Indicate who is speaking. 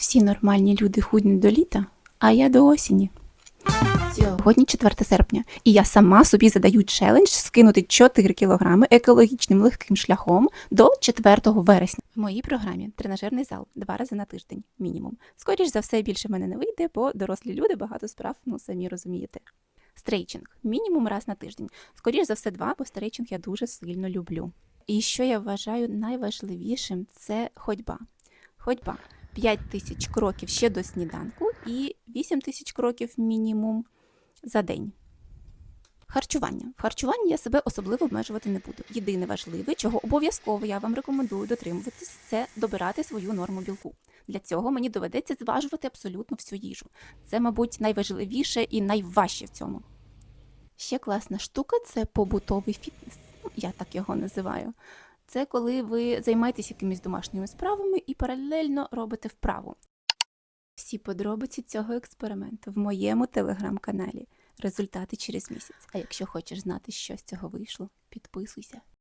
Speaker 1: Всі нормальні люди худнуть до літа, а я до осені. Сьогодні 4 серпня, і я сама собі задаю челендж скинути 4 кілограми екологічним легким шляхом до 4 вересня. В моїй програмі тренажерний зал два рази на тиждень, мінімум. Скоріш за все, більше мене не вийде, бо дорослі люди багато справ, ну самі розумієте. Стрейчинг мінімум раз на тиждень. Скоріш за все, два, бо стрейчинг я дуже сильно люблю. І що я вважаю найважливішим, це ходьба. Ходьба. 5 тисяч кроків ще до сніданку і 8 тисяч кроків мінімум за день. Харчування. В харчуванні я себе особливо обмежувати не буду. Єдине важливе, чого обов'язково я вам рекомендую дотримуватись, це добирати свою норму білку. Для цього мені доведеться зважувати абсолютно всю їжу. Це, мабуть, найважливіше і найважче в цьому. Ще класна штука це побутовий фітнес. Ну, Я так його називаю. Це коли ви займаєтесь якимись домашніми справами і паралельно робите вправу. Всі подробиці цього експерименту в моєму телеграм-каналі. Результати через місяць. А якщо хочеш знати, що з цього вийшло, підписуйся.